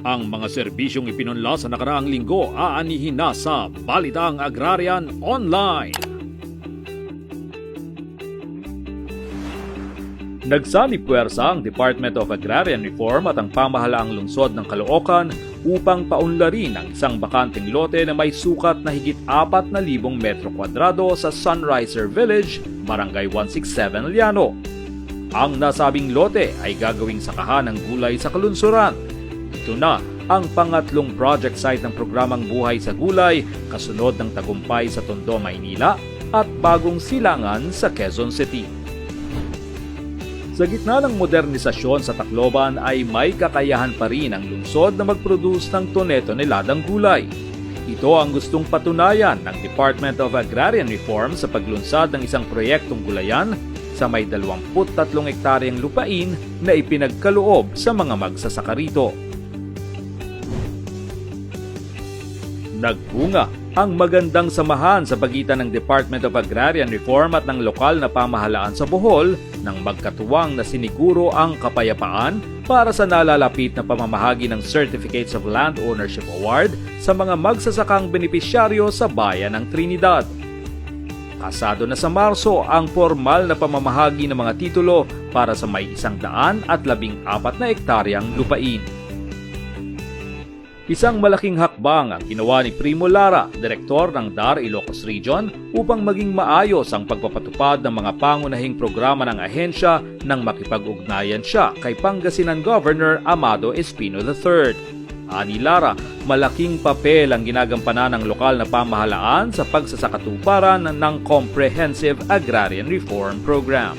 Ang mga serbisyong ipinunla sa nakaraang linggo aanihin na sa Balitang Agrarian Online. Nagsali puwersa ang Department of Agrarian Reform at ang pamahalaang lungsod ng Caloocan upang paunlarin ang isang bakanteng lote na may sukat na higit 4,000 metro kwadrado sa Sunriser Village, Barangay 167 Liano. Ang nasabing lote ay gagawing sakahan ng gulay sa kalunsuran. Ito na ang pangatlong project site ng programang Buhay sa Gulay kasunod ng tagumpay sa Tondo, Maynila at bagong silangan sa Quezon City. Sa gitna ng modernisasyon sa Tacloban ay may kakayahan pa rin ang lungsod na mag-produce ng toneto-neladang gulay. Ito ang gustong patunayan ng Department of Agrarian Reform sa paglunsad ng isang proyektong gulayan sa may 23 hektaryang lupain na ipinagkaloob sa mga magsasaka rito. Nagbunga ang magandang samahan sa pagitan ng Department of Agrarian Reform at ng lokal na pamahalaan sa Bohol nang magkatuwang na siniguro ang kapayapaan para sa nalalapit na pamamahagi ng Certificates of Land Ownership Award sa mga magsasakang benepisyaryo sa bayan ng Trinidad. Pasado na sa Marso ang formal na pamamahagi ng mga titulo para sa may isang daan at labing apat na ektaryang lupain. Isang malaking hakbang ang ginawa ni Primo Lara, direktor ng DAR Ilocos Region, upang maging maayos ang pagpapatupad ng mga pangunahing programa ng ahensya nang makipag-ugnayan siya kay Pangasinan Governor Amado Espino III. Ani Lara, malaking papel ang ginagampanan ng lokal na pamahalaan sa pagsasakatuparan ng Comprehensive Agrarian Reform Program.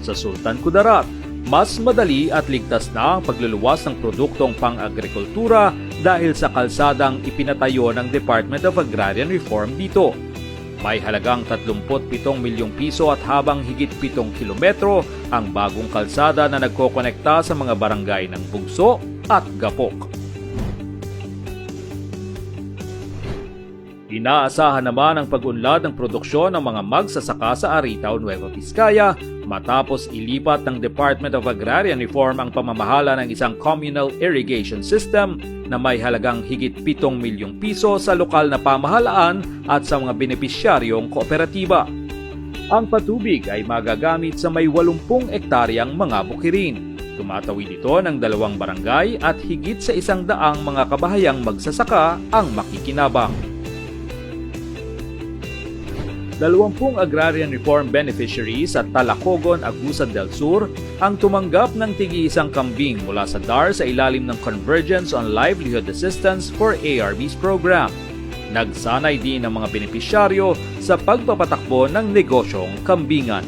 Sa Sultan Kudarat, mas madali at ligtas na ang pagluluwas ng produktong pang-agrikultura dahil sa kalsadang ipinatayo ng Department of Agrarian Reform dito. May halagang 37 milyong piso at habang higit 7 kilometro ang bagong kalsada na nagkokonekta sa mga barangay ng Bugso at Gapok. Inaasahan naman ang pag-unlad ng produksyon ng mga magsasaka sa Aritaw, Nueva Vizcaya matapos ilipat ng Department of Agrarian Reform ang pamamahala ng isang communal irrigation system na may halagang higit 7 milyong piso sa lokal na pamahalaan at sa mga benepisyaryong kooperatiba. Ang patubig ay magagamit sa may 80 ektaryang mga bukirin. Tumatawid ito ng dalawang barangay at higit sa isang daang mga kabahayang magsasaka ang makikinabang. Dalawampung agrarian reform beneficiaries at Talacogon, Agusan del Sur ang tumanggap ng tigi-isang kambing mula sa DAR sa ilalim ng Convergence on Livelihood Assistance for ARB's program. Nagsanay din ang mga benepisyaryo sa pagpapatakbo ng negosyong kambingan.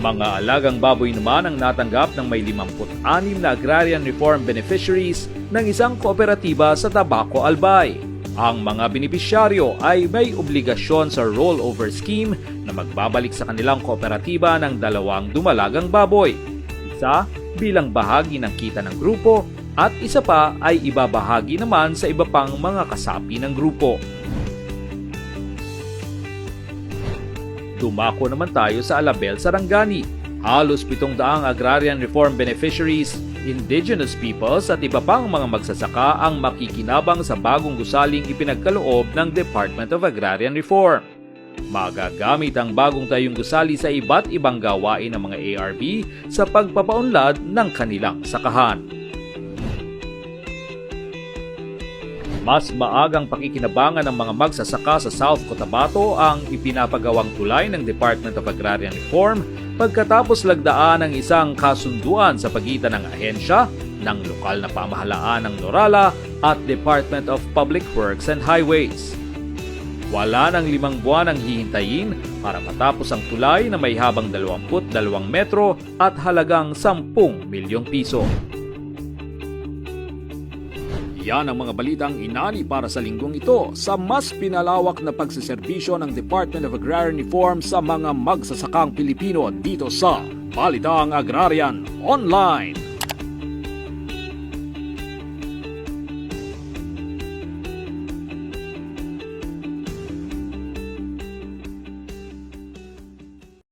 Mga alagang baboy naman ang natanggap ng may 56 na agrarian reform beneficiaries ng isang kooperatiba sa Tabaco Albay. Ang mga benepisyaryo ay may obligasyon sa rollover scheme na magbabalik sa kanilang kooperatiba ng dalawang dumalagang baboy. Isa bilang bahagi ng kita ng grupo at isa pa ay ibabahagi naman sa iba pang mga kasapi ng grupo. Dumako naman tayo sa Alabel Sarangani. Halos 700 agrarian reform beneficiaries indigenous peoples at iba pang mga magsasaka ang makikinabang sa bagong gusaling ipinagkaloob ng Department of Agrarian Reform. Magagamit ang bagong tayong gusali sa iba't ibang gawain ng mga ARB sa pagpapaunlad ng kanilang sakahan. Mas maagang pakikinabangan ng mga magsasaka sa South Cotabato ang ipinapagawang tulay ng Department of Agrarian Reform pagkatapos lagdaan ng isang kasunduan sa pagitan ng ahensya ng lokal na pamahalaan ng Norala at Department of Public Works and Highways. Wala ng limang buwan ang hihintayin para matapos ang tulay na may habang 22 metro at halagang 10 milyong piso. Yan ang mga balitang inani para sa linggong ito sa mas pinalawak na pagsiservisyo ng Department of Agrarian Reform sa mga magsasakang Pilipino dito sa Balitang Agrarian Online.